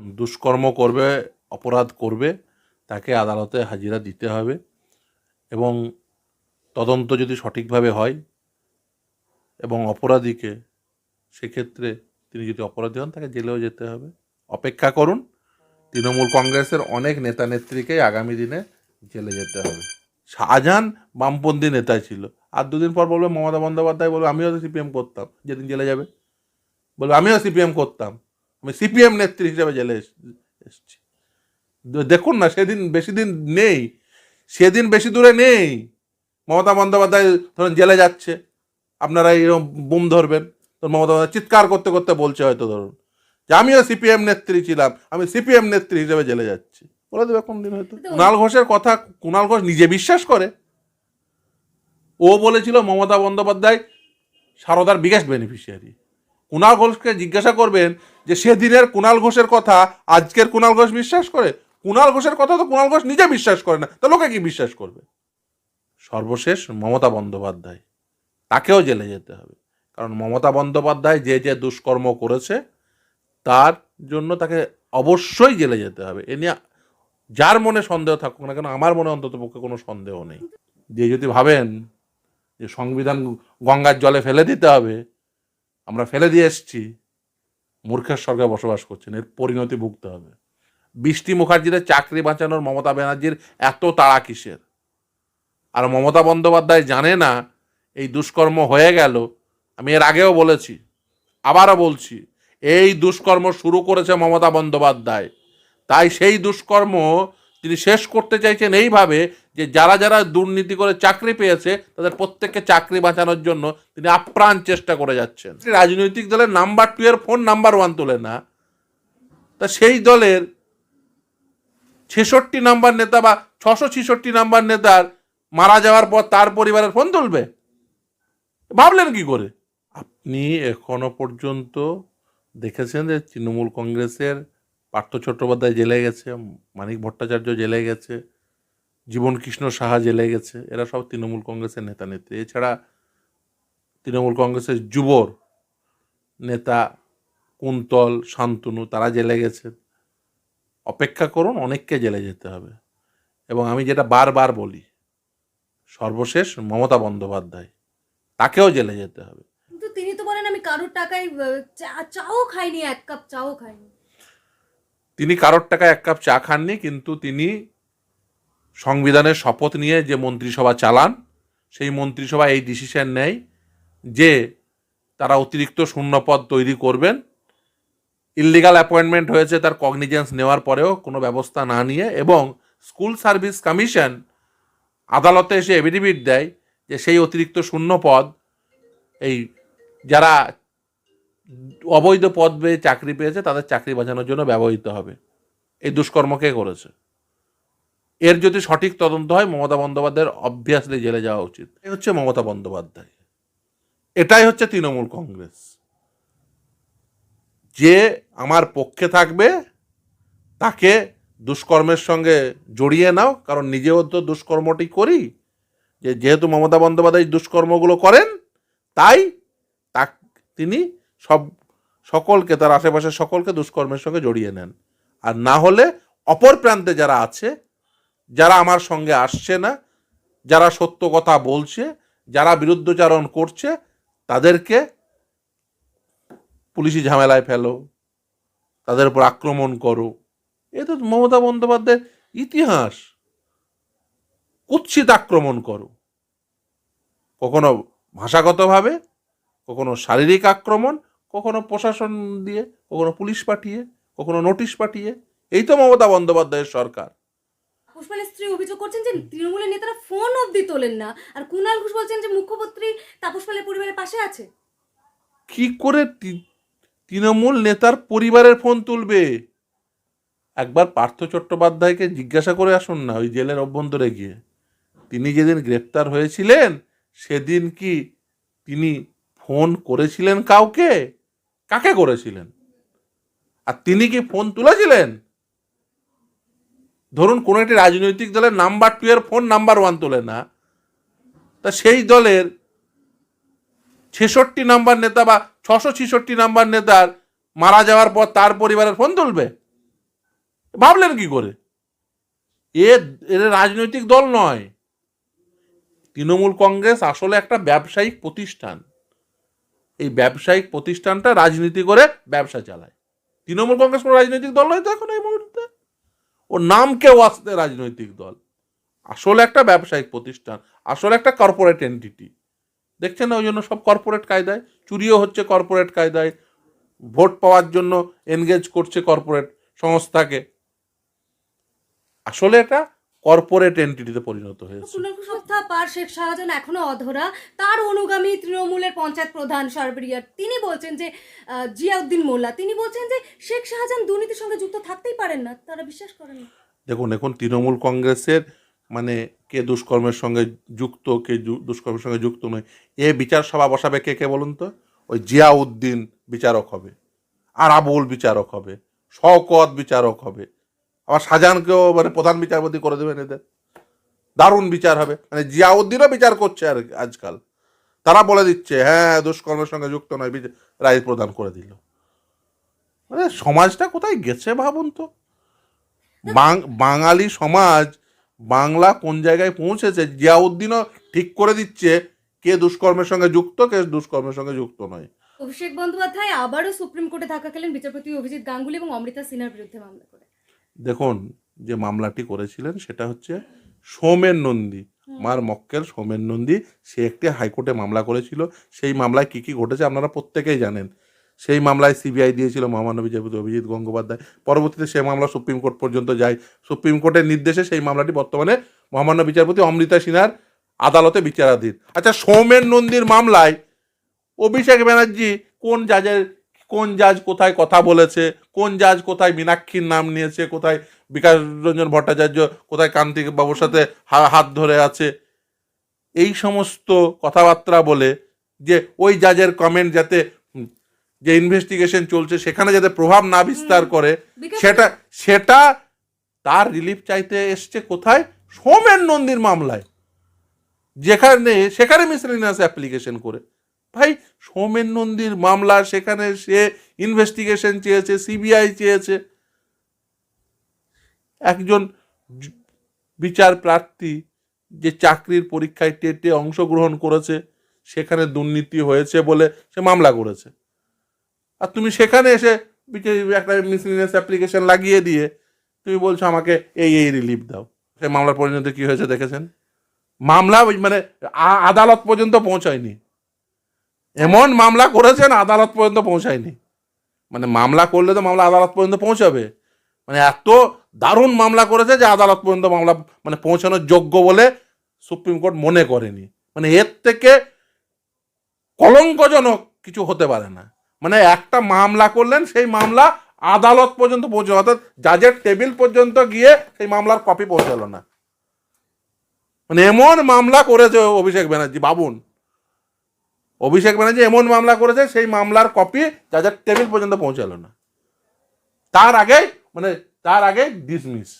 দুষ্কর্ম করবে, অপরাধ করবে, তাকে আদালতে হাজিরা দিতে হবে এবং তদন্ত যদি সঠিকভাবে হয় এবং অপরাধীকে সেক্ষেত্রে তিনি যদি অপরাধী হন, তাকে জেলেও যেতে হবে। অপেক্ষা করুন, তৃণমূল কংগ্রেসের অনেক নেতা নেত্রীকেই আগামী দিনে জেলে যেতে হবে। শাহজাহান বামপন্থী নেতা ছিল। আর দুদিন পর বলবে, মমতা বন্দ্যোপাধ্যায় বলবে, আমিও তো সিপিএম করতাম, যেদিন জেলে যাবে। বলবে, আমিও সিপিএম করতাম। আমি সিপিএম নেত্রী হিসেবে জেলে এস- এসেছি। দেখুন না সেদিন বেশি দিন নেই। সেদিন বেশি দূরে নেই। মমতা বন্দ্যোপাধ্যায় ধরুন জেলে যাচ্ছে। আপনারা এরকম বুম ধরবেন। তো মমতা বন্দ্যোপাধ্যায় চিৎকার করতে করতে বলছে হয়তো ধরুন। যে আমিও সিপিএম নেত্রী ছিলাম আমি সিপিএম নেত্রী হিসেবে জেলে যাচ্ছি। বলে দেবে কোন দিন হয়তো। কুণাল ঘোষের কথা কুণাল ঘোষ নিজে বিশ্বাস করে। ও বলেছিল মমতা বন্দ্যোপাধ্যায় সারদার বিগেস্ট বেনিফিশিয়ারি কুণাল ঘোষকে জিজ্ঞাসা করবেন যে সেদিনের কুণাল ঘোষের কথা আজকের কুণাল ঘোষ বিশ্বাস করে? কুণাল ঘোষের কথা তো কুণাল ঘোষ নিজে বিশ্বাস করে না। তো লোকে কি বিশ্বাস করবে? সর্বশেষ মমতা বন্দ্যোপাধ্যায়। তাকেও জেলে যেতে হবে। কারণ মমতা বন্দ্যোপাধ্যায় যে যে দুষ্কর্ম করেছে, তার জন্য তাকে অবশ্যই জেলে যেতে হবে। এ নিয়ে যার মনে সন্দেহ থাকুক না কেন, আমার মনে অন্তত পক্ষে কোনো সন্দেহ নেই। যে যদি ভাবেন যে সংবিধান গঙ্গার জলে ফেলে দিতে হবে, আমরা ফেলে দিয়ে এসছি মূর্খের স্বর্গে বসবাস করছেন, এর পরিণতি ভুগতে হবে। বৃষ্টি মুখার্জিদের চাকরি বাঁচানোর মমতা ব্যানার্জির এত তাড়া কিসের? আর মমতা বন্দ্যোপাধ্যায় জানে না, এই দুষ্কর্ম হয়ে গেল, আমি এর আগেও বলেছি, আবারও বলছি, এই দুষ্কর্ম শুরু করেছে মমতা বন্দ্যোপাধ্যায়। তাই সেই দুষ্কর্ম তিনি শেষ করতে চাইছেন এইভাবে যে যারা যারা দুর্নীতি করে চাকরি পেয়েছে, তাদের প্রত্যেককে চাকরি বাঁচানোর জন্য তিনি আপ্রাণ চেষ্টা করে যাচ্ছেন। রাজনৈতিক দলের নাম্বার টু এর ফোন নাম্বার ওয়ান তোলে না। তা সেই দলের ছেষট্টি নাম্বার নেতা বা ছশো ছেষট্টি নাম্বার নেতার মারা যাওয়ার পর তার পরিবারের ফোন তুলবে? ভাবলেন কি করে? আপনি এখনও পর্যন্ত দেখেছেন যে তৃণমূল কংগ্রেসের পার্থ চট্টোপাধ্যায় জেলে গেছে, মানিক ভট্টাচার্য জেলে গেছে জীবন কৃষ্ণ সাহা জেলে গেছে। এরা সব তৃণমূল কংগ্রেসের নেতা নেত্রী। এছাড়া তৃণমূল কংগ্রেসের যুবর নেতা কুন্তল শান্তনু তারা জেলে গেছে। অপেক্ষা করুন অনেককে জেলে যেতে হবে। এবং আমি যেটা বারবার বলি সর্বশেষ মমতা বন্দ্যোপাধ্যায় তাকেও জেলে যেতে হবে। কিন্তু তিনি তো বলেন আমি কারোর টাকায় চা- চাও খাইনি এক কাপ চাও খাইনি। তিনি কারোর টাকায় এক কাপ চা খাননি কিন্তু তিনি সংবিধানের শপথ নিয়ে যে মন্ত্রিসভা চালান, সেই মন্ত্রিসভা এই ডিসিশন নেয় যে তারা অতিরিক্ত শূন্যপদ তৈরি করবেন। ইল্লিগাল অ্যাপয়েন্টমেন্ট হয়েছে, তার কগনিজেন্স নেওয়ার পরেও কোনো ব্যবস্থা না নিয়ে এবং স্কুল সার্ভিস কমিশন আদালতে এসে এফিডেভিট দেয় যে সেই অতিরিক্ত শূন্য পদ এই যারা অবৈধ পদ চাকরি পেয়েছে, তাদের চাকরি বাঁচানোর জন্য ব্যবহৃত হবে। এই দুষ্কর্ম কে করেছে? এর যদি সঠিক তদন্ত হয়, মমতা বন্দ্যোপাধ্যায়ের অবভিয়াসলি জেলে যাওয়া উচিত। এই হচ্ছে মমতা বন্দ্যোপাধ্যায়। এটাই হচ্ছে তৃণমূল কংগ্রেস। যে আমার পক্ষে থাকবে, তাকে দুষ্কর্মের সঙ্গে জড়িয়ে নাও, কারণ নিজেও তো দুষ্কর্মটি করি। যে যেহেতু মমতা বন্দ্যোপাধ্যায় দুষ্কর্মগুলো করেন, তাই তা তিনি সব, সকলকে, তার আশেপাশের সকলকে দুষ্কর্মের সঙ্গে জড়িয়ে নেন। আর না হলে অপর প্রান্তে যারা আছে যারা আমার সঙ্গে আসছে না, যারা সত্য কথা বলছে, যারা বিরুদ্ধচারণ করছে, তাদেরকে পুলিশি ঝামেলায় ফেলো, তাদের উপর আক্রমণ করো। এ তো মমতা বন্দ্যোপাধ্যায়ের ইতিহাস। কুৎসিত আক্রমণ করো। কখনো ভাষাগতভাবে, কখনো শারীরিক আক্রমণ, কখনো প্রশাসন দিয়ে, কখনো পুলিশ পাঠিয়ে, কখনো নোটিশ পাঠিয়ে। এই তো মমতা বন্দ্যোপাধ্যায়ের সরকার। পুষ্পালের অভিযোগ করছেন যে তৃণমূলের নেতারা ফোন অবধি তোলেন না। আর কুণাল ঘোষ বলছেন যে মুখ্যমন্ত্রী তাপস পালের পরিবারের পাশে আছে। কি করে তৃণমূল নেতার পরিবারের ফোন তুলবে? একবার পার্থ চট্টোপাধ্যায়কে জিজ্ঞাসা করে আসুন না, ওই জেলের অভ্যন্তরে গিয়ে। তিনি যেদিন গ্রেপ্তার হয়েছিলেন, সেদিন কি তিনি ফোন করেছিলেন কাউকে? কাকে করেছিলেন? আর তিনি কি ফোন তুলেছিলেন? ধরুন কোনো একটি রাজনৈতিক দলের নাম্বার টু এর ফোন নাম্বার ওয়ান তোলে না, তা সেই দলের ছেষট্টি নাম্বার নেতা বা ছশো ছেষট্টি নাম্বার নেতার মারা যাওয়ার পর তার পরিবারের ফোন তুলবে? ভাবলেন কি করে? এ রাজনৈতিক দল নয়। তৃণমূল কংগ্রেস আসলে একটা ব্যবসায়িক প্রতিষ্ঠান। এই ব্যবসায়িক প্রতিষ্ঠানটা রাজনীতি করে ব্যবসা চালায়। তৃণমূল কংগ্রেস কোনো রাজনৈতিক দল নয় তো এখন এই মুহূর্তে ওর নামকে আসতে রাজনৈতিক দল। আসলে একটা ব্যবসায়িক প্রতিষ্ঠান, আসলে একটা কর্পোরেট এন্টিটি দেখছেন ওই জন্য সব কর্পোরেট কায়দায়, চুরিও হচ্ছে কর্পোরেট কায়দায়। ভোট পাওয়ার জন্য এনগেজ করছে কর্পোরেট সংস্থাকে। আসলে এটা কর্পোরেট এন্টিটিতে পরিণত হয়েছে। কুণাল পার শেখ শাহজাহান এখনও অধরা। তার অনুগামী তৃণমূলের পঞ্চায়েত প্রধান সরবরিয়ার তিনি বলছেন যে জিয়াউদ্দিন মোল্লা তিনি বলছেন যে শেখ শাহজাহান দুর্নীতির সঙ্গে যুক্ত থাকতেই পারেন না। তারা বিশ্বাস করেন না। দেখুন এখন তৃণমূল কংগ্রেসের মানে কে দুষ্কর্মের সঙ্গে যুক্ত কে দুষ্কর্মের সঙ্গে যুক্ত নয় এ বিচার সভা বসাবে কে কে বলুন তো? ওই জিয়াউদ্দিন বিচারক হবে আর আবুল বিচারক হবে শওকত বিচারক হবে। আবার শাহজাহানকেও মানে প্রধান বিচারপতি করে দেবেন এদের। দারুণ বিচার হবে। মানে জিয়াউদ্দিনও বিচার করছে আর আজকাল। তারা বলে দিচ্ছে হ্যাঁ দুষ্কর্মের সঙ্গে যুক্ত নয় রায় প্রদান করে দিল। মানে সমাজটা কোথায় গেছে ভাবুন তো? বাঙালি সমাজ বাংলা কোন জায়গায় পৌঁছেছে? জিয়াউদ্দিনও ঠিক করে দিচ্ছে, কে দুষ্কর্মের সঙ্গে যুক্ত, কে দুষ্কর্মের সঙ্গে যুক্ত নয়। অভিষেক বন্দ্যোপাধ্যায় আবারও সুপ্রিম কোর্টে থাকাকালীন বিচারপতি অভিজিৎ গাঙ্গুলি এবং অমৃতা সিনহার বিরুদ্ধে মামলা করে। দেখুন যে মামলাটি করেছিলেন সেটা হচ্ছে সৌমেন নন্দী। মার মক্কেল সোমেন নন্দী সে একটি হাইকোর্টে মামলা করেছিল। সেই মামলায় কি কি ঘটেছে আপনারা প্রত্যেকেই জানেন। সেই মামলায় সিবিআই দিয়েছিল মহামান্য বিচারপতি অভিজিৎ গঙ্গোপাধ্যায়। পরবর্তীতে সেই মামলা সুপ্রিম কোর্ট পর্যন্ত যায়। সুপ্রিম কোর্টের নির্দেশে সেই মামলাটি বর্তমানে মহামান্য বিচারপতি অমৃতা সিনহার আদালতে বিচারাধীন। আচ্ছা সৌমেন নন্দীর মামলায় অভিষেক ব্যানার্জি কোন জাজের কোন জাজ কোথায় কথা বলেছে কোন জাজ কোথায় মীনাক্ষীর নাম নিয়েছে কোথায় বিকাশ রঞ্জন ভট্টাচার্য কোথায় কান্তি বাবুর সাথে হাত ধরে আছে। এই সমস্ত কথাবার্তা বলে যে ওই জাজের কমেন্ট যাতে যে ইনভেস্টিগেশন চলছে সেখানে যাতে প্রভাব না বিস্তার করে সেটা সেটা তার রিলিফ চাইতে এসছে কোথায়? সোমেন নন্দীর মামলায়। যেখানে সেখানে মিসলিনিয়াস অ্যাপ্লিকেশন করে। ভাই, সৌমেন নন্দীর মামলা, সেখানে সে ইনভেস্টিগেশন চেয়েছে সিবিআই চেয়েছে। একজন বিচার প্রার্থী যে চাকরির পরীক্ষায় টেটে অংশগ্রহণ করেছে, সেখানে দুর্নীতি হয়েছে বলে সে মামলা করেছে। আর তুমি সেখানে এসে একটা মিসলিনিয়াস অ্যাপ্লিকেশন লাগিয়ে দিয়ে তুমি বলছো আমাকে এই এই রিলিফ দাও। সেই মামলার পরিণতি কি হয়েছে দেখেছেন? মামলা মানে আদালত পর্যন্ত পৌঁছায়নি। এমন মামলা করেছেন, আদালত পর্যন্ত পৌঁছায়নি। মানে মামলা করলে তো মামলা আদালত পর্যন্ত পৌঁছাবে। মানে এত দারুণ মামলা করেছে যে আদালত পর্যন্ত মামলা মানে পৌঁছানোর যোগ্য বলে সুপ্রিম কোর্ট মনে করেনি। মানে এর থেকে কলঙ্কজনক কিছু হতে পারে না। মানে একটা মামলা করলেন, সেই মামলা আদালত পর্যন্ত পৌঁছে অর্থাৎ জাজের টেবিল পর্যন্ত গিয়ে সেই মামলার কপি পৌঁছালো না। মানে এমন মামলা করেছে অভিষেক ব্যানার্জি বাবুন অভিষেক ব্যানার্জি এমন মামলা করেছে, সেই মামলার কপি যা টেবিল পর্যন্ত পৌঁছালো না। তার আগে মানে তার আগে ডিসমিস